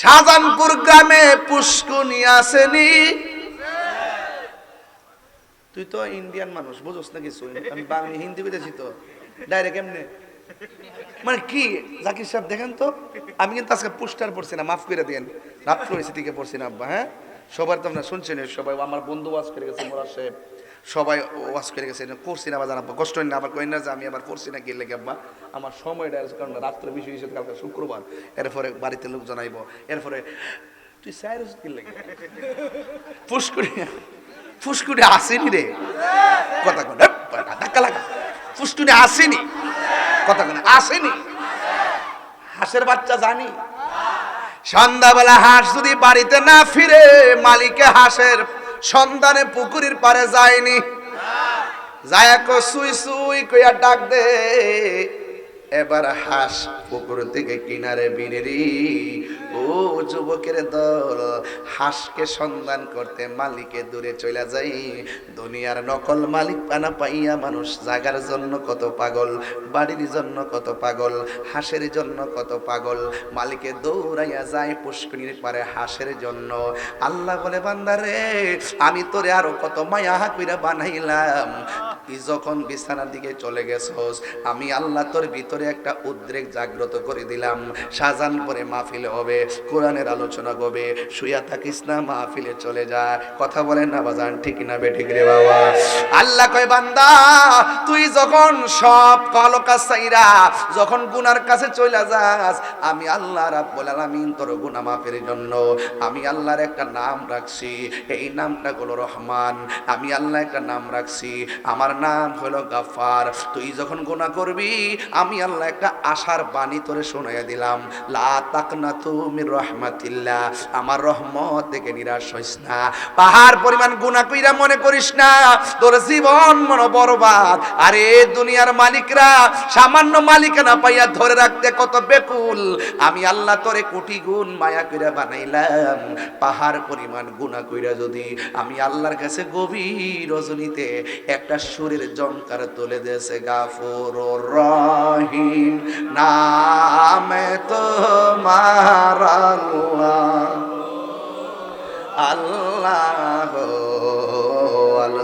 শাহজাহানপুর গ্রামে পুষ্কুনি আসেনি। তুই তো ইন্ডিয়ান মানুষ, বুঝোস না কিছু? আমি বাংলা হিন্দি বুঝেছি তো। ডাইরেক্ট এমনি মানে কি? জাকির সাহেব, দেখেন তো, আমি কিন্তু আজকে পোস্টার পড়ছি না, মাফ করে দিয়েন রাত করেছি থেকে পড়ছি না, আব্বা হ্যাঁ? সবার তো আপনার শুনছেন সবাই আমার বন্ধু ওয়াজ করে গেছে মোরা সাহেব। সবাই ওয়াজ করে গেছে করছি না আব্বা, কষ্ট না, আবার কই না যে আমি আবার করছি না গেলে আব্বা? আমার সময়টা কারণ রাত্রে বেশি হয়েছে কালকে শুক্রবার। এরপরে বাড়িতে লোক জানাইবো, এরপরে, তুই সাইরস লাগে ফুসকুড়ি ফুসকুড়ি আসেনি রে। কথা কোন ধাক্কা লাগা। ফুসকুড়ি আসেনি। কথা কোন, আসেনি। হাঁসের বাচ্চা জানি। সন্ধ্যাবেলা হাঁস যদি বাড়িতে না ফিরে, মালিকে হাঁসের সন্ধানে পুকুরের পারে যায়নি। যায় সুই সুই কইয়া ডাক দে। এবার হাঁস পুকুর থেকে কিনারে বিনেরি। ও যুবকের দল, হাঁসকে সন্ধান করতে মালিকে দূরে চলে যাই। দুনিয়ার নকল মালিক পানা পাইয়া মানুষ জাগার জন্য কত পাগল, বাড়ির জন্য কত পাগল, হাঁসের জন্য কত পাগল। মালিকে দৌড়াইয়া যায় পুষ্করিণীর পারে হাঁসের জন্য। আল্লাহ বলে বান্দারে আমি তোরে আরও কত মায়া কইরা বানাইলাম। তুই যখন বিছানার দিকে চলে গেছস, আমি আল্লাহ তোর ভিতরে একটা উদ্রেক জাগ্রত করে দিলাম। সাজান করে মাহফিল হবে। কোরআনের আলোচনা করবে শুয়া থাকিস না, মাহফিলে চলে যা। কথা বলেন না বাজান, ঠিক না বে, ঠিক রে বাবা। আল্লাহ কয়, বান্দা, তুই যখন সব কলকা সাইরা যখন গুনার কাছে চলে যাস, আমি আল্লাহ রাব্বুল আলামিন তোর গুনাহ মাফের জন্য, আমি আল্লাহর একটা নাম রাখছি। এই নামটা হলো রহমান। আমি আল্লাহ একটা নাম রাখছি। আমার নাম হলো গাফার তুই যখন গুনাহ করবি, আমি আল্লাহ একটা আশার বাণী তোরে শোনাইয়া দিলাম। লা তাকনা তুমি রহমাতিল্লাহ, আমার রহমত থেকে নিরাশ হইস না। পাহাড় পরিমাণ গুনাহ কইরা মনে করিস না, তোর জীবন মন বরবাদ। আরে দুনিয়ার মালিকরা, সামান্য মালিকানা পাইয়া ধরে রাখতে কত বেকুল। আমি আল্লাহ তোরে কোটি গুণ মায়া কইরা বানাইলাম, পাহাড় পরিমাণ গুনাহ কইরা যদি আমি আল্লাহর কাছে গভীর রজনীতে একটা সুরের জঙ্কার তুলে দেছে গাফুর রহিম। নামে তোমার আল্লাহ আল্লাহ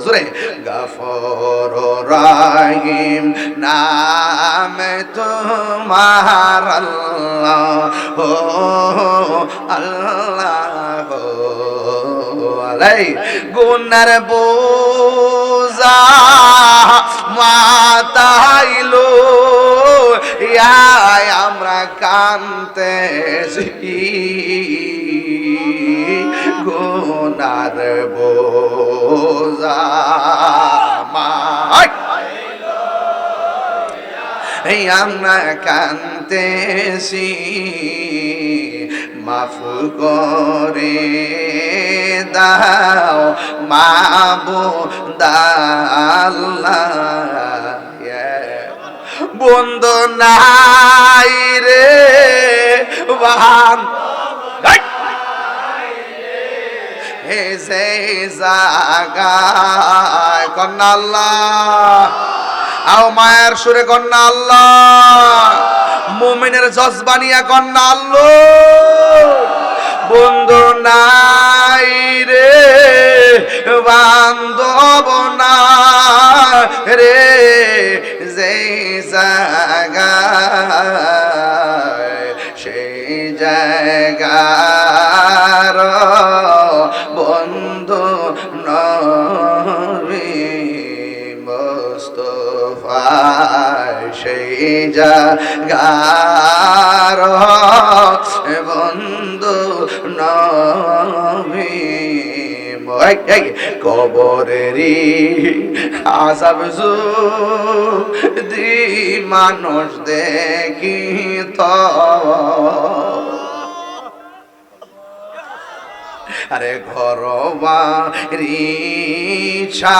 জোরে। গফর রাহিম নামে তোমার আল্লাহ ও আল্লাহ আলাই গুনার বোঝা মাতাইলো ইয়াই আমরা কানতে গুনার এই আমরা কান্তেছি মাফ করে দাও মাবু দাল্লাহ বন্ধু নাই রে কন্যা আল্লাহ, আও মায়ের সুরে কন্যা আল্লাহ, মুমিনের জজবানিয়া কন্যা আল্লাহ। বন্ধু নাই রে। বান্ধব না রে যে জায়গায় সেই জায়গার বন্ধু নবী মোস্তফায় সেই জাগার কবরেরই আসাব দি মানুষ দেখি তো। আরে ঘরবা রিছা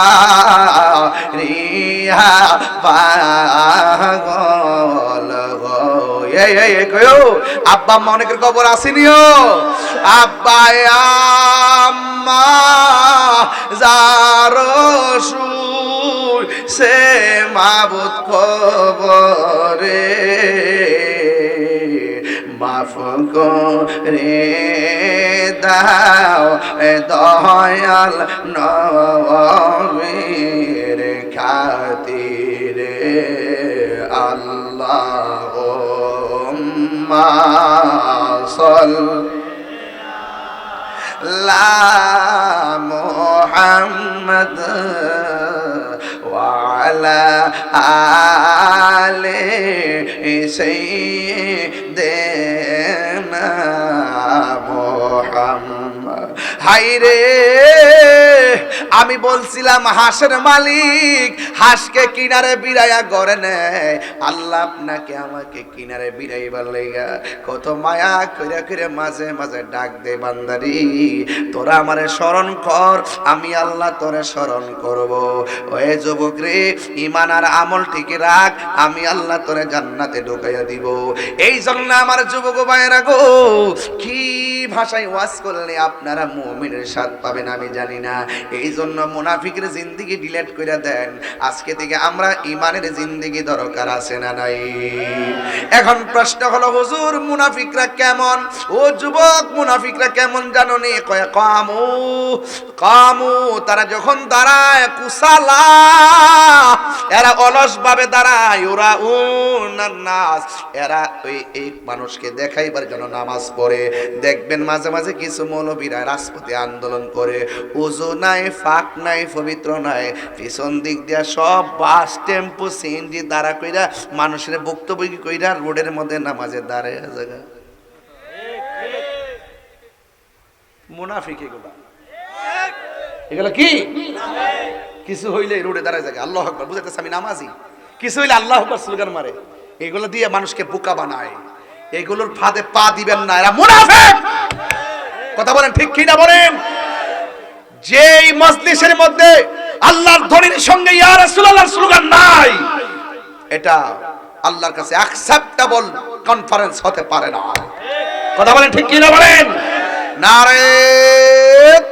রিহা পাগল গো। এই এই এই, কয়ো? আব্বা, আম্মা, অনেকের খবর আসেনিও। আব্বা আম্মা, যার সুর সে মাবুত খবরে মাফ করে দাও দয়াল নবীর খাতিরে আল্লাহ। صل لا محمد وعلى آل سيدنا محمد হাইরে আমি বলছিলাম হাঁসের মালিক, হাঁসকে কিনারে বিড়াইয়া গড়ে নেয়। আল্লাহ আপনাকে আমাকে কিনারে বিড়াইবার লেগা কত মায়া করে করে মাঝে মাঝে ডাক দে বান্দারি। তোরা আমারে স্মরণ কর, আমি আল্লাহ তোরে স্মরণ করব। ওই যুবক রে ইমান আর আমল ঠিক রাখ, আমি আল্লাহ তোরে জান্নাতে ঢুকাইয়া দিব। এই জন্য আমার যুবক ভাইয়েরা গো, কি ভাষায় ওয়াজ করলে আপনারা মুমিনের স্বাদ পাবেন আমি জানি না। এই জন্য মুনাফিকের জিন্দিগি ডিলেট করে দেন। আজকে থেকে আমরা ইমানের জিন্দিগি দরকার আছে না নাই? এখন প্রশ্ন হলো, হুজুর, মুনাফিকরা কেমন? ও যুবক, মুনাফিকরা কেমন জানো নি কামু কামু, তারা যখন দাঁড়ায়, কুসালা, এরা অলস ভাবে দাঁড়ায়, ওরা নাস এরা ওই, এই মানুষকে দেখাইবার জন্য নামাজ পড়ে। দেখবেন মাঝে মাঝে কিছু মৌলবীরা রাজপথে আন্দোলন করে। উজু নাই, ফাঁক নাই, পবিত্র নাই। পিছন দিক দিয়া সব বাস, টেম্পো, সিএনজি দাঁড়া কইরা মানুষের বক্তব্য কইরা রোডের মধ্যে নামাজে দাঁড়ায় জায়গা মুনাফিক এগুলা। কি? কিছু হইলে রোডে আল্লাহ কিছু আল্লাহ মারে। এগুলো দিয়ে মানুষকে বোকা বানায়। এগুলোর ফাঁদে পা দিবেন না। এরা মুনাফিক! কথা বলেন, ঠিক কি না বলেন? যেই মজলিসের মধ্যে আল্লাহর ধনির সঙ্গে ইয়া রাসূলুল্লাহর স্লোগান নাই, এটা আল্লাহর কাছে অ্যাকসেপ্টেবল কনফারেন্স হতে পারে না। কথা বলেন, ঠিক কি না বলেন? নারে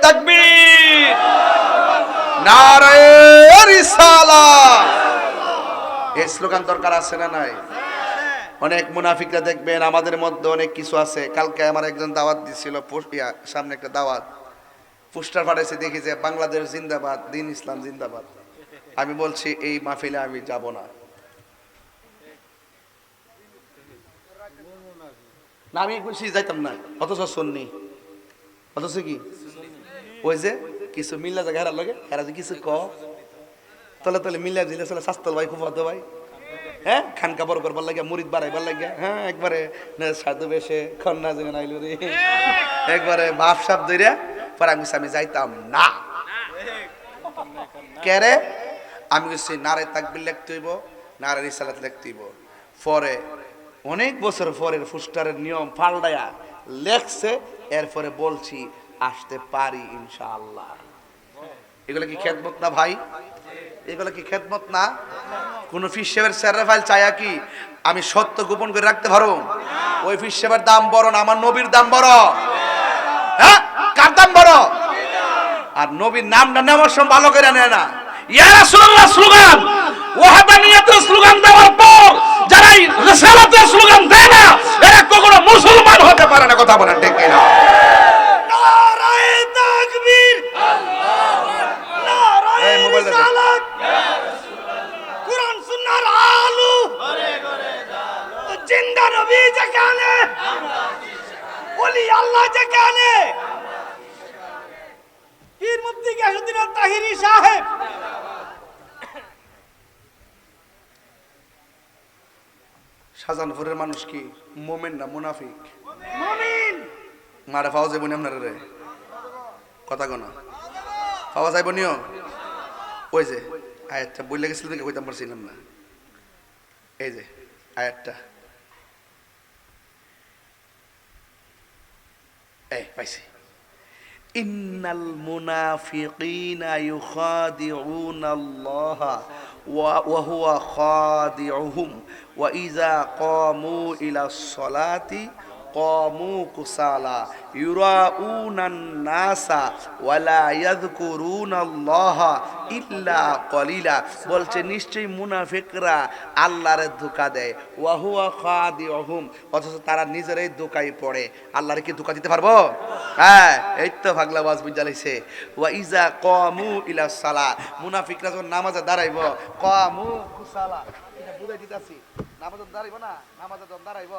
তাকবীর, নারে রিসালাত এই স্লোগান দরকার আছে না নাই? অনেক মুনাফিকরা দেখবেন, আমাদের মধ্যে অনেক কিছু আছে। কালকে আমার একজন দাওয়াত দিচ্ছিল সামনে একটা দাওয়াত। পোস্টার ফাটাইছে, দেখি যে বাংলাদেশ জিন্দাবাদ, দিন ইসলাম জিন্দাবাদ। আমি বলছি, এই মাহফিলে আমি যাব না। না, আমি বলছি যাইতাম না, অথচ শুননি অথচ কি? ওই যে কিছু মিল্লা জায়গা হেরার লগে, হেরা যে কিছু ক। তলে তলে মিল্লা দিলে চলে স্বাস্থ্য ভাই খুব ভাই। হ্যাঁ খানকা বড় করবার লাগে মুরিদ বাড়াইবার লাগে হ্যাঁ একবারে সাধু বেশে খন্না জেনে নাইলো রে। একবারে বাপ সাপ দইরা পরে আমি যাইতাম না। কেরে আমি বলছি নারে তাকবির লিখতে হইব, নারে রিসালাত লিখতে হইব। পরে, অনেক বছর পরের ফুস্টারের নিয়ম পাল্টায়া লেখছে, এরপরে বলছি, আসতে পারি ইনশাআল্লাহ। এগুলো কি খেদমত না ভাই? এগুলো কি খেদমত না? কোন ফিসেবের স্যারের ফাইল চায়া কি আমি সত্য গোপন করে রাখতে পারো ওই ফিসেবের দাম বড় না, আমার নবীর দাম বড়। হ্যাঁ? কার দাম বড়? আর নবীর নামটা নেওয়ার সময় ভালো করে নেয় না। ইয়া স্লোগান। যারা স্লোগান দেয় না, এরা কখনো মুসলমান হতে পারে না, কথা বলেন ঠিক নারায়ে তাকবীর নারায়ে এই মোবাইল দেখো। রিসালাত কুরআন সুন্নাহর আলু জিন্দা নবী যেখানে ওলি আল্লাহ যেখানে। পীর মুফতি গিয়াসউদ্দিন তাহিরি সাহেব। শাহজাহানপুরের মানুষ কি মোমেন না মুনাফিক? মুমিন। মারে পাওয়া যাবনি আপনার রে? কথা কোনা পাওয়া যাইব নিও? ওই যে আয়াতটা বইলে গেছিল দেখে কইতাম পারছিলাম না। এই যে আয়াতটা। এই পাইছি ইন্নাল মুনাফিকিনা ইউখাদিউনা আল্লাহ ওয়া হুয়া খাদিউহুম ওয়া ইযা কামু ইলা সলাতি কমু কুসালা ইউরাউনান নাসা ওয়ালা ইয়াযকুরুনাল্লাহা ইল্লা কলিলা বলছে নিশ্চয়ই মুনাফিকরা আল্লাহর ধোকা দেয়। ওয়া হুয়া খাদিউহুম অথচ তারা নিজেরাই ধোকায় পড়ে। আল্লাহর কি ধোকা দিতে পারব? হ্যাঁ এই তো ভাগলা বাজ বুঝালাইছে ওয়া ইজা কমু ইলা সালা। মুনাফিকরা যখন নামাজে দাঁড়াইব কমু কুসালা। এটা বুঝাই দিতাছি। নামাজে দাঁড়াইব না নামাজে দাঁড়াইব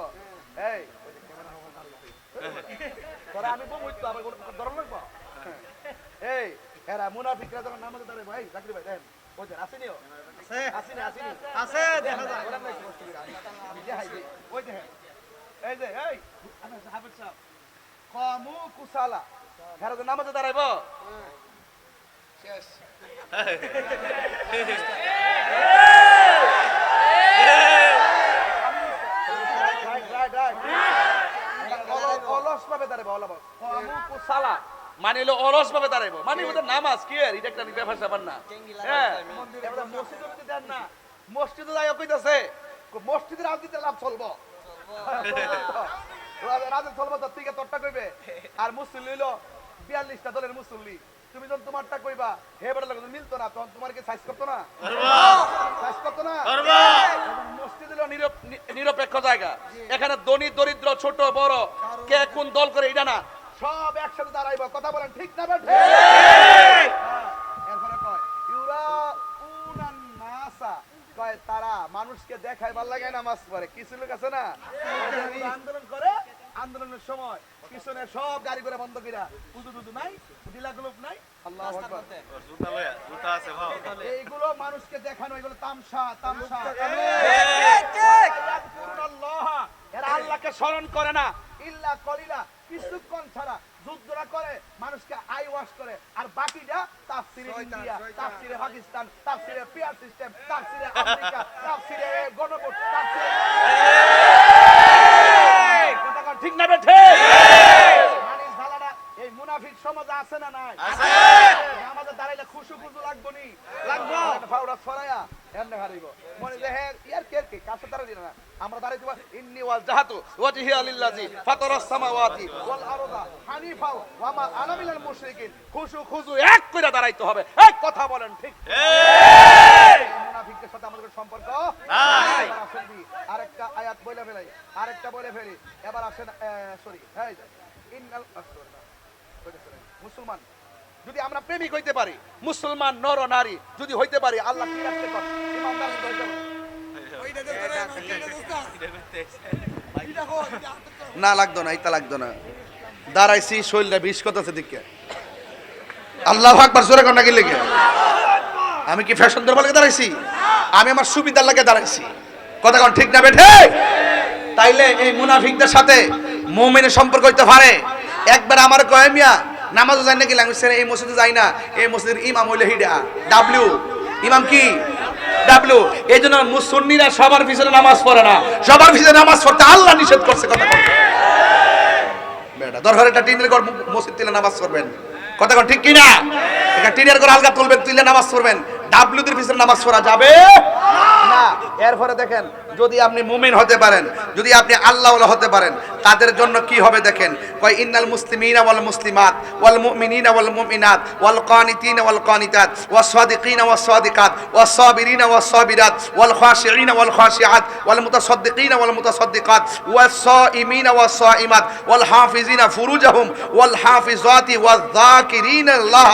এই তোরা আমি বমুই তো আবার ধরন লাগবো এই এরা মুনাফিকরা যখন নামাজে দাঁড়াইব এই চাকরি ভাই দেন ওই যে আসেনিও আসেনি আসেনি আছে দেখা যায়। ওই দেখেন। এই যে, এই, সাহেব। কমু কুসালা। এরা নামাজে দাঁড়াইব? শেষ। মানে হলো অলস ভাবে দাঁড়াইবো। মানে ওদের নামাজ কি আর? এটা একটা ব্যাপার স্যাপার না। হ্যাঁ। মসজিদে যদি দেন না মসজিদে যাই কইতাছে মসজিদের রাজনীতি লাভ চলবো। রাজনীতি চলবো তো তুই তোরটা কইবে। আর মুসল্লি হইল বিয়াল্লিশটা দলের মুসল্লি। তুমি যখন তোমারটা কইবা হে বেটা লাগে মিলতো না তখন তোমার কি সাইজ করতো না? সাইজ করতো না? মসজিদ হলো নিরপেক্ষ জায়গা। এখানে ধনী দরিদ্র ছোট বড় কে কোন দল করে এটা না। সব একসাথে দাঁড়াইব। কথা বলেন ঠিক না বেঠে? এরপরে কয় ইউরা উনান নাসা। কয় তারা মানুষকে দেখায় ভালো লাগে নামাজ পড়ে কিছু লোক আছে না? আন্দোলন করে আন্দোলনের সময়। পিছনে সব গাড়ি করে বন্ধ কইরা পুজো টুজু নাই দিলা গ্লোব নাই আল্লাহ আকবার। এইগুলো মানুষকে দেখানো এগুলো তামসা তামসা। এরা আল্লাহকে স্মরণ করে না। ইল্লা কলিলা কিছুক্ষণ ছাড়া যুদ্ধরা করে মানুষকে আই ওয়াশ করে। আর বাকিটা তাফসিরে ইন্ডিয়া তাফসিরে পাকিস্তান তাফসিরে পিয়ার সিস্টেম তাফসিরে আমেরিকা তাফসিরে গণভোট তাফসিরে ঠিক। না বেঠে মুনাফিক সমাজ আছে না নাই? আছে! আমাদের দাঁড়াইলে খুশু খুশু লাগবো! নি লাগবো ফাউডা ছড়ায়া এমনি হারিব। মনে যে হ্যাঁ ইয়ার কে কে? কাছে দাঁড়াই দিল না? আমরা দাঁড়াই দিব ইন্নি ওয়াল জাহাতু ওয়াজহি আলিল্লাজি ফাতারাস সামাওয়াতি ওয়াল আরদা হানিফা ওয়া মা আনা মিনাল মুশরিকিন। খুশু খুশু এক কইরা দাঁড়াইতে হবে। এক কথা বলেন ঠিক? মুনাফিকদের সাথে আমাদের সম্পর্ক নাই! আরেকটা আয়াত বলে ফেলাই আরেকটা বলে ফেলি। এবার আসেন সরি হ্যাঁ ইন্নাল আস্তাগফিরুল্লাহ। মুসলমান, যদি আমরা প্রেমিক হইতে পারি, মুসলমান নর নারী যদি হইতে পারি, আল্লাহ না, লাগতো না এটা লাগতো না। দাঁড়াইছি শৈলটা বিষ কত আছে দিকে। আল্লাহ আকবার, জোরে কন্যা কি লেগে? আমি কি ফ্যাশন দরবার লাগে দাঁড়াইছি? আমি আমার সুবিধার লাগে দাঁড়াইছি। কথা কোন, ঠিক না বেঠে? তাইলে এই মুনাফিকদের সাথে মুমিনের সম্পর্ক হইতে পারে। একবার আমার কয়, মিয়া নামাজও যাই নাকি? ল্যাঙ্গুয়েজ এই মসজিদে যাই না। এই মসজিদের ইমাম হইলে হিডা। ডাব্লিউ ইমাম কি? ডাব্লিউ এই জন্য মুসন্নিরা সবার পিছনে নামাজ পড়ে না। সবার পিছনে নামাজ পড়তে আল্লাহ নিষেধ করছে কথা বেটা, দরকার একটা টিনের ঘর মসজিদ নামাজ পড়বেন। কথা ঠিক কিনা? এটা টিনের ঘর আলগা তুলবেন, তুলে নামাজ পড়বেন। ডাব্লিউদের পিছনে নামাজ পড়া যাবে? না, এরপরে দেখেন, যদি আপনি মুমিন হতে পারেন, যদি আপনি আল্লাহ হতে পারেন, তাদের জন্য কি হবে দেখেন? কয়, ইন্নাল মুসলিমিনা ওয়াল মুসলিমাত, ওয়াল মুমিনিনা ওয়াল মুমিনাত, ওয়াল কানিতিনা ওয়াল কানিতাত, ওয়াস সাদিকিনা ওয়াস সাদিকাত, ওয়াস সাবিরিনা ওয়াস সাবিরাত, ওয়াল খাশিঈনা ওয়াল খাশিআত, ওয়াল মুতাসাদ্দিকিনা ওয়াল মুতাসাদ্দিকাত, ওয়াস সাইমিনা ওয়াস সাইমাত, ওয়াল হাফিজিনা ফুরুজাহুম, ওয়াল হাফিজাতি ওয়াল যাকিরিনা আল্লাহ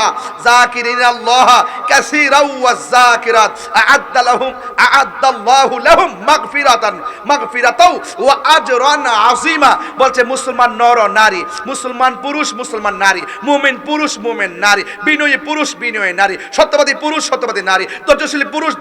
যাকিরিনা আল্লাহ কাসীরা ওয়াজ যাকিরাত, আ'আদ্দা লাহুম আ'আদ্দা লাহুম মাগফিরাতান, মাগফিরাতাও ওয়া আজরান আযীমা। বলছে, মুসলমান নর নারী, মুসলমান পুরুষ, মুসলমান নারী, মুমিন পুরুষ, মুমিন নারী, বিনয়ী পুরুষ, বিনয়ী নারী, সত্যবাদী পুরুষ, সত্যবাদী নারী পুরুষ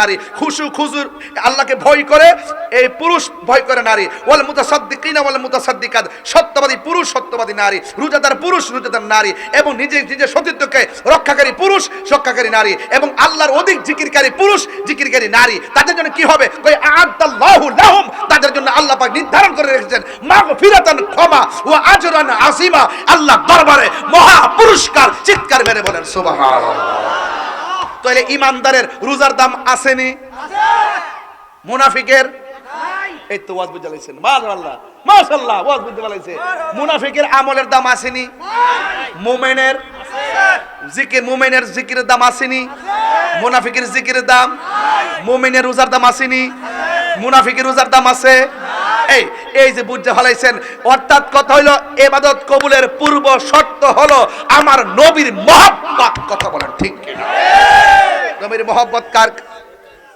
নারী, খুশু খুজুর, আল্লাহকে ভয় করে, এই পুরুষ ভয় করে নারী, ওয়াল মুতাসাদ্দিকিনা, ওয়াল মুতাসাদ্দিকাত, সত্যবাদী পুরুষ, সত্যবাদী নারী, রোজাদার পুরুষ, রোজাদার নারী, এবং নিজে, নিজের সতীত্বকে রক্ষাকারী পুরুষ, রক্ষাকারী নারী, এবং আল্লাহর অধিক জিকিরকারী পুরুষ, জিকিরকারী নারী, তাদের জন্য কি হবে? কই আ'আদ্দাল্লাহু লাহুম। তাদের জন্য আল্লাহ পাক নির্ধারণ করে রেখেছেন, মাগফিরাতান ক্ষমা আজরান আসিমা আল্লাহ দরবারে মহা পুরস্কার, চিৎকার মেরে বলেন, সুবহানাল্লাহ। তাহলে ইমানদারের রোজার দাম মুনাফিকের? এই তো ওয়াজ মাশাআল্লাহ মাশাআল্লাহ, ওয়াজ বুঝতে মুনাফিকের আমলের দাম আসেনি? মুমিনের? জিকির, মুমিনের জিকিরের দাম আসেনি? মুনাফিকের জিকিরের দাম? মুমিনের রোজার দাম আসেনি? মুনাফিকের রোজার দাম আছে? এই এই যে বুঝতে ফলাইছেন, অর্থাৎ কথা হইল, এবাদত কবুলের পূর্ব শর্ত হলো আমার নবীর মহব্বত, কথা বলেন ঠিক কিনা? নবীর মহব্বত কার?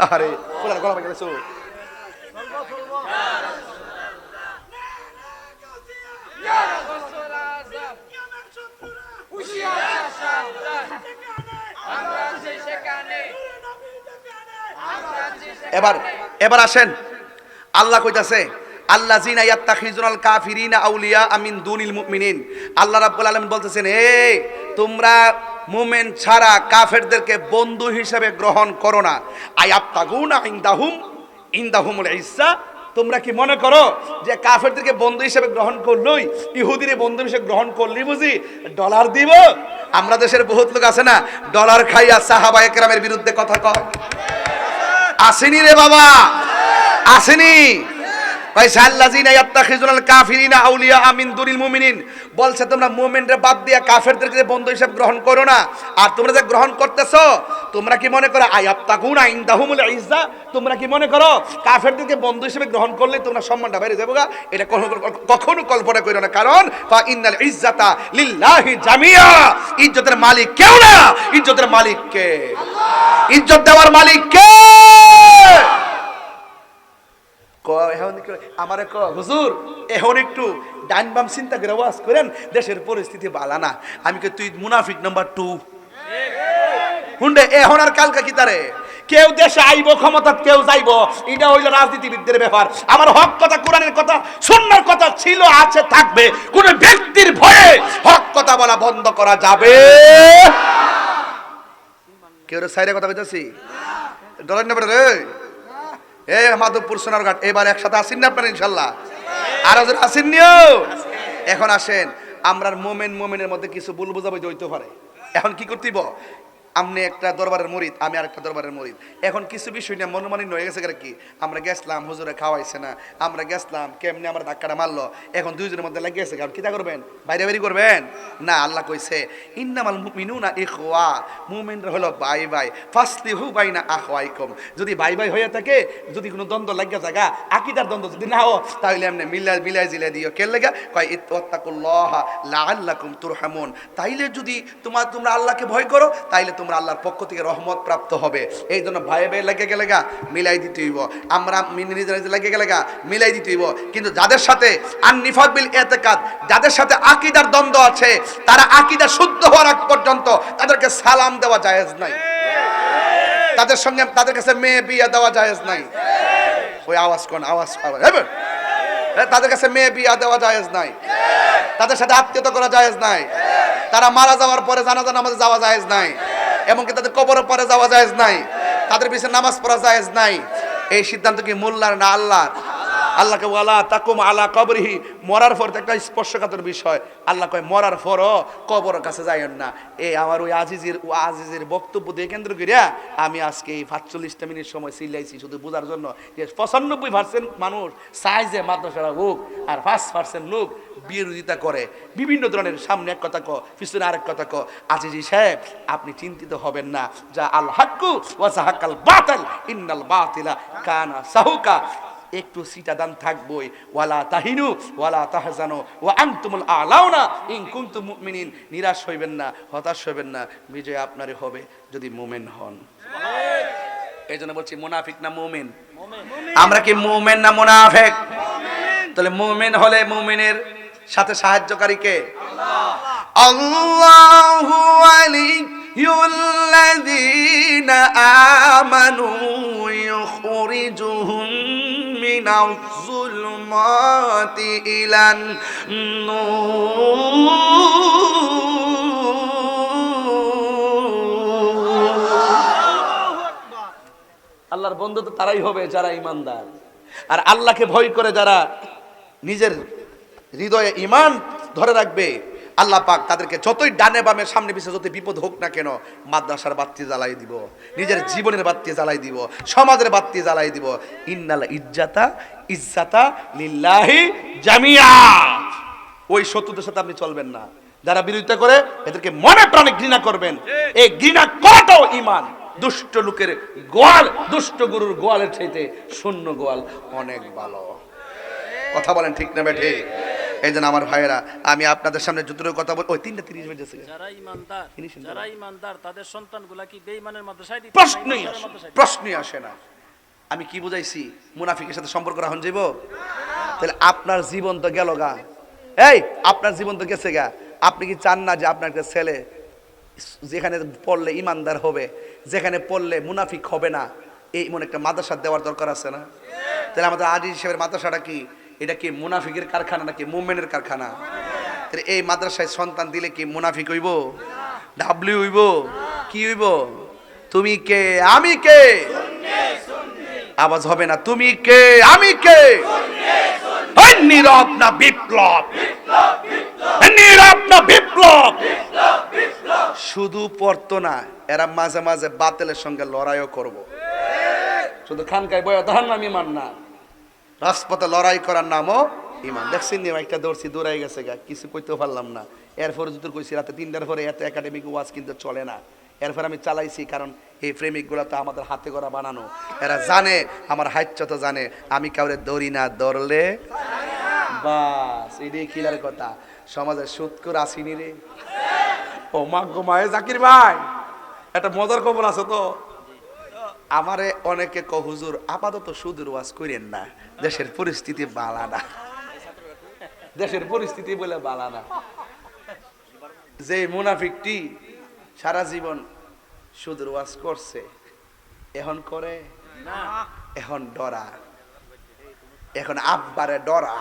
আরে গলা গেছো এবার এবার আসেন। আল্লাহ কইতাছে আল্লাহ জিনা আউলিয়া আমিন দুনিল মুমিনিন। আল্লাহ রাব্বুল বলতেছেন এই তোমরা মুমিন ছাড়া কাফেরদেরকে বন্ধু হিসেবে গ্রহণ করো না। আয়াত্তাগুনা ইনদাহুম ইজ্জা। তোমরা কি মনে করো যে কাফেরদেরকে বন্ধু হিসেবে গ্রহণ করলই? ইহুদিরে বন্ধু হিসেবে গ্রহণ করলি বুঝি? ডলার দিব? আমরা দেশের বহুত লোক আছে না, ডলার খাইয়া সাহাবা একরামের বিরুদ্ধে কথা কয়। আসেনি রে বাবা। আসেনি। বলছে, তোমরা মুমিনরে বাদ দিয়া কাফেরদেরকে বন্ধু হিসেবে গ্রহণ করো না। আর তোমরা যে গ্রহণ করতেছো, তোমরা কি মনে করো, আয়াত্তাকুনা ইনদাহুমুল ইজ্জা? তোমরা কি মনে করো, কাফেরদেরকে বন্ধু হিসেবে গ্রহণ করলে তোমরা সম্মানটা বেড়ে যাবে এটা কখনো কল্পনা করো না। কারণ ইন্নাল ইজ্জাতা লিল্লাহি জামিয়া। ইজ্জতের মালিক কেউ না। ইজ্জতের মালিক কে? ইজ্জত দেওয়ার মালিক কে? আমারে হুজুর, এখন একটু ডান বাম চিন্তা করে ওয়াজ করেন, দেশের পরিস্থিতি বালা না। আমি কে তুই মুনাফিক নাম্বার টু। হুন্ডে, এখন আর কালকা কি তারে? কেউ দেশে আইব ক্ষমতা কেউ যাইব, এটা হইল রাজনীতিবিদদের ব্যাপার। আমার হক কথা, কোরআনের কথা, সুন্নার কথা ছিল, আছে, থাকবে। কোন ব্যক্তির ভয়ে হক কথা বলা বন্ধ করা যাবে? কেউ সাইরে কথা কইতাছি? ডলার নেবে রে। এ মাধবপুর সোনারঘাট, এবার একসাথে আসেন না আপনারা ইনশাল্লাহ? আর হাজার আসেননিও এখন আসেন আমরা মোমেন মোমেনের মধ্যে কিছু ভুল বোঝাবো হইতে পারে। এখন কি করতেইব আপনি একটা দরবারের মরিদ, আমি আর একটা দরবারের মরিদ। এখন কিছু বিষয় নিয়ে মনোমানিন্য হয়ে গেছে কি? আমরা গেছলাম হুজুরে খাওয়াইছে না। আমরা গেছলাম কেমনে আমরা ধাক্কাটা মারলো? এখন দুইজনের মধ্যে লাগিয়েছে কারণ কিতা করবেন? বাইরে বাইরে করবেন? না, আল্লাহ কইছে, ইন্নামাল মুমিনুনা ইখওয়া। মুমিনরা হলো ভাই ভাই। ফাসলিহু বাইনা আখওয়াইকুম। যদি বাই বাই হয়ে থাকে, যদি কোনো দ্বন্দ্ব লাগিয়া থাকা, আকিদার দ্বন্দ্ব যদি না হো তাহলে এমনি মিলাই মিলাই জিলাই দিও। কে লেগা? কয় ইত্তাকুল্লাহ লাআল্লাকুম তুরহামুন। তাইলে যদি তোমার তোমরা আল্লাহকে ভয় করো, তাইলে তোমরা আল্লাহর পক্ষ থেকে রহমত প্রাপ্ত হবে। এই জন্য ভাই ভাই লেগে গেলে গা, মিলাই দিতে হইব। আমরা মিনি নিজে লেগে গেলে গা, মিলাই দিতে হইব। কিন্তু যাদের সাথে আন্নিফাক বিল এতেকাদ, যাদের সাথে আকিদার দ্বন্দ্ব আছে, তারা আকিদা শুদ্ধ হওয়ার আগ পর্যন্ত তাদেরকে সালাম দেওয়া জায়েজ নাই। তাদের সঙ্গে তাদের কাছে মেয়ে বিয়ে দেওয়া জায়েজ নাই। ওই আওয়াজ কোন? আওয়াজ আওয়াজ হবে তাদের কাছে মেয়ে বিয়ে দেওয়া জায়েজ নাই। তাদের সাথে আত্মীয়তা করা জায়েজ নাই। তারা মারা যাওয়ার পরে জানাজা নামাজে যাওয়া জায়েজ নাই। এমনকি তাদের কবর পরে যাওয়া যায় নাই? তাদের পিছনে নামাজ পড়া যায় নাই? এই সিদ্ধান্ত কি মোল্লার না আল্লাহর? আল্লাহকে ওয়ালা তাকুম আলা কবরিহি। মরার পর একটা স্পর্শকাতর বিষয়। আল্লাহ কয়, মরার পরও কবর কাছে যাইয়েন না। এই আমার ওই আজিজের, ও আজিজের বক্তব্য দিয়ে কেন্দ্র করিয়া আমি আজকে এই পাঁচচল্লিশটা মিনিট সময় চিল্লাইছি শুধু বোঝার জন্য যে পঁচানব্বই পার্সেন্ট মানুষ চায় যে মাদ্রাসারা হোক আর পাঁচ পার্সেন্ট লোক বিরোধিতা করে। বিভিন্ন ধরনের সামনে এক কথা ক পিছনে আরেক কথা ক আজিজি সাহেব, আপনি চিন্তিত হবেন না। যা আল হাক্কু ওয়াসা হাক্কাল বাতাল, ইন্নাল বাতিলা কানা সাহুকা। একটু সিটা দান থাকবই। ওয়ালা তাহিনু ওয়ালা তাহজানো ওয়া আনতুমুল আলাউনা ইন কুনতুম মুমিনিন। নিরাশ হইবেন না হতাশ হইবেন না বিজয় আপনারই হবে যদি মুমিন হন। এই জন্য বলছি মুনাফিক না মোমেন? আমরা কি মুমিন না মুনাফিক? তাহলে মুমিন হলে মোমেনের সাথে সাহায্যকারী কে? আল্লাহু আলিয়ুল্লাযীনা আমানু ইখরিজুহুম যুলমাতি ইলান নূর আল্লাহর বন্ধু তো তারাই হবে যারা ইমানদার। আর আল্লাহকে ভয় করে যারা নিজের হৃদয়ে ইমান ধরে রাখবে আল্লাহ পাক তাদেরকে যতই ডানে বামে সামনে পিছিয়ে যতই বিপদ হোক না কেন মাদ্রাসার বাত্তি জ্বালাই দিব, নিজের জীবনের বাত্তি জ্বালাই দিব, সমাজের বাত্তি জ্বালাই দিব। ইন্নাল ইজ্জাতা ইজ্জাতা লিল্লাহি জামিয়া। ওই শত্রুদের সাথে আপনি চলবেন না। যারা বিরোধিতা করে, এদেরকে মনে প্রাণে ঘৃণা করবেন। এই ঘৃণা করাটাও ইমান দুষ্ট লোকের গোয়াল, দুষ্ট গুরুর গোয়ালের চাইতে শূন্য গোয়াল অনেক ভালো। কথা বলেন ঠিক না বেঠে এই জন্য আমার ভাইয়েরা আমি আপনাদের সামনে যতটুকু কথা বল ওই তিনটা তিরিশ যারা ইমানদার যারা ইমানদার তাদের সন্তানগুলা কি বেঈমানের মাদ্রাসায় দিতে প্রশ্নই আসে না, প্রশ্নই আসে না। আমি কি বুঝাইছি? মুনাফিকের সাথে সম্পর্ক রাখুন যাইব? তাহলে আপনার জীবন তো গেল গা। এই আপনার জীবন তো গেছে গা। আপনি কি চান না যে আপনার একটা ছেলে যেখানে পড়লে ইমানদার হবে যেখানে পড়লে মুনাফিক হবে না? এই মনে একটা মাদ্রাসা দেওয়ার দরকার আছে না? তাহলে আমাদের আজি হিসেবে মাদ্রাসাটা কি? এটা কি মুনাফিকের কারখানা নাকি মুভমেন্টের কারখানা? এই মাদ্রাসায় সন্তান দিলে কি মুনাফিক হইব? ডাবলিউ হইব? কি হইব? তুমি কে? আমি কে? আওয়াজ হবে না, তুমি কে? আমি কে? নীরব না বিপ্লব? নীরব না বিপ্লব? শুধু পড়তো না, এরা মাঝে মাঝে বাতিলের সঙ্গে লড়াইও করব। শুধু খানকায় বয়া তাহার নাম ইমান না রাজপথে লড়াই করার নামও ইমান। দেখছেন নি একটা দৌড়ছি, দৌড়াই গেছে গা, কিছু কইতেও পারলাম না। এরপরে যদি কইছি, রাতে তিনটার পরে এত একাডেমিক ওয়াজ কিন্তু চলে না। এরপর আমি চালাইছি, কারণ এই প্রেমিকগুলো তো আমাদের হাতে করা বানানো। এরা জানে, আমার হাইচ্য তো জানে, আমি কাউরে দৌড়ি না, দৌড়লে বাস। এটাই কিলার কথা। সমাজের সুৎকর আসিনি রে। ও মা গো মায়ে জাকির ভাই, একটা মজার খবর আছে তো? আমারে অনেকে ক হুজুর আপাতত সুদূর ওয়াজ করেন না। দেশের পরিস্থিতি বালা না। দেশের পরিস্থিতি বলে বালা না। যে মুনাফিকটি সারা জীবন সুদূর ওয়াজ করছে এখন করে? না। এখন ডরা। এখন আব্বারে ডরা।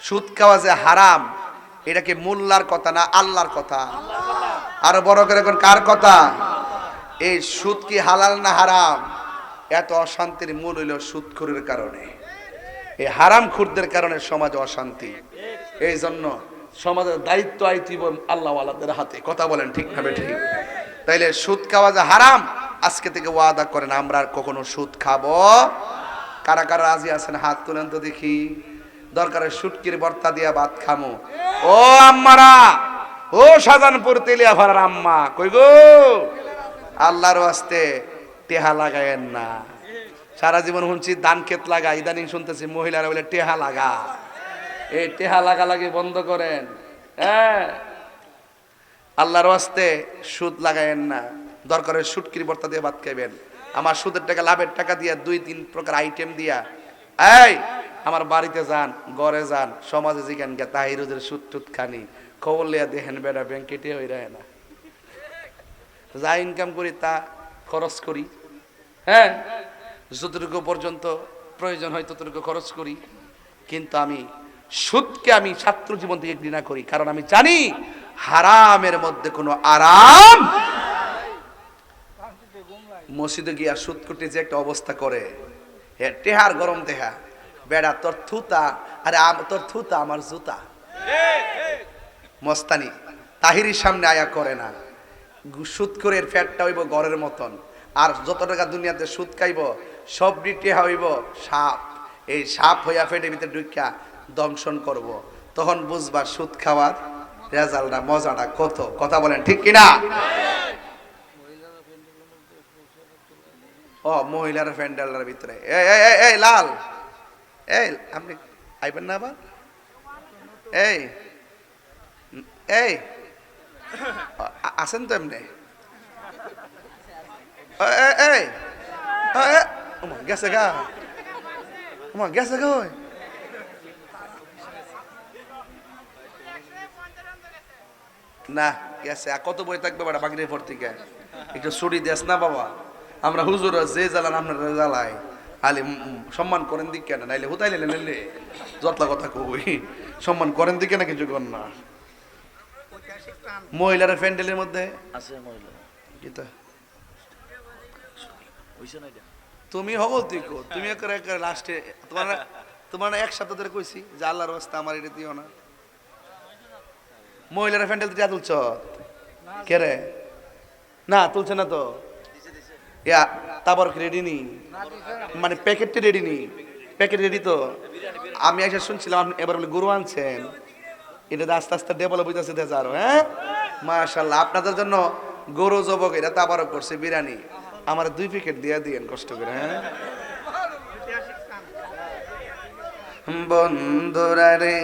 সুদ খাওয়া যে হারাম এটা কি মোল্লার কথা না আল্লাহর কথা? আরও বড় করে এখন কার কথা? এই সুদ কি হালাল না হারাম? এত অশান্তির মূল হইল সুদখুরের কারণে। এই হারাম খুরদের কারণে সমাজ অশান্তি। এই জন্য সমাজের দায়িত্ব আইতিব আল্লাহওয়ালাদের হাতে। কথা বলেন ঠিক না ঠিক তাইলে সুদ খাওয়া যে হারাম, আজকে থেকে ওয়াদা করেন, আমরা আর কখনো সুদ খাব? কারা কারা রাজি আছেন, হাত তুলেন তো দেখি। দরকারে সুটকির বর্তা দিয়া ভাত খামো। ও আম্মারা, ও সাজানপুর তেলিয়া ভাড়ার আম্মা, কই গো? আল্লাহর ওয়াস্তে টেহা লাগায়েন না। সারা জীবন শুনছি ধান ক্ষেত লাগা, ইদানিং শুনতেছি মহিলারা বলে টেহা লাগা। এই টেহা লাগা লাগে বন্ধ করেন। হ্যাঁ। আল্লাহর ওয়াস্তে সুদ লাগায়েন না। দরকারে সুটকির বর্তা দিয়ে ভাত খাইবেন। আমার সুদের টাকা, লাভের টাকা দিয়া দুই, তিন প্রকার আইটেম দিয়া। এই, আমার বাড়িতে যান, ঘরে যান, সমাজে যেখান গে, তাহিরুদের সুদ টুত খানি। খবর লিয়া দেখেন বেড়া ব্যাংকেটে হয়ে না। যা ইনকাম করি তা খরচ করি। হ্যাঁ? যতটুকু পর্যন্ত প্রয়োজন হয় ততটুকু খরচ করি। কিন্তু আমি সুদকে আমি ছাত্র জীবন থেকে ঘৃণা করি। কারণ আমি জানি হারামের মধ্যে কোনো আরাম মসজিদে গিয়া সুদ করতে যে একটা অবস্থা করে। হে টেহার গরম দেহা বেড়া তোর থুতা আরে তোর থুতা আমার জুতা। মস্তানি তাহিরির সামনে আয়া করে না। সুদ করে ফ্যাটটা হইব গড়ের মতন। আর যত টাকা দুনিয়াতে সুদ খাইব, সব টেহা হইব সাপ। এই সাপ হইয়া ফেটে ভিতরে ঢুকিয়া দংশন করব। তখন বুঝবা সুদ খাওয়ার রেজাল্টটা মজাটা কত? কথা বলেন, ঠিক কিনা? ও, মহিলার প্যান্ডেলের ভিতরে। এই, লাল। এই, আপনি আইবেন না আবার? এই এই আছেন তো এমনি? এই, গেছে গা। ওমা, গেছে গা না গেছে। আর কত বই থাকবে বেটা বাগড়ির পর থেকে? একটু ছুটি দেস না বাবা? আমরা হুজুর যে জ্বালান আপনারা জ্বালাই। আলে সম্মান করেন দিক কেন? নাইলে হুতাইলে যতলা কথা কই। সম্মান করেন দিকে না কিছু কর না? মহিলার প্যান্ডেলের মধ্যে? আছে মহিলা। তুমি হবল তুই কো তুমি লাস্টে তোমার তোমার এক সপ্তাহ ধরে কইছি যে আল্লাহর রাস্তা আমার এটা দিও না। মহিলারা প্যান্ডেল টিয়া তুলছ? কে রে? না তুলছে না তো। তারপর রেডি নি? মানে প্যাকেটটি রেডি নি? প্যাকেট রেডি তো? আমি এসে শুনছিলাম এবার বলে গরু আনছেন। এটা আস্তে আস্তে ডেভেলপ হইতেছে দেশ আরও হ্যাঁ? মাশাল্লাহ আপনাদের জন্য গরু, যুবক এটা তাবারও করছে, বিরিয়ানি। আমার দুই প্যাকেট দিয়ে দিয়েন, কষ্ট করে হ্যাঁ? বন্ধুরা রে।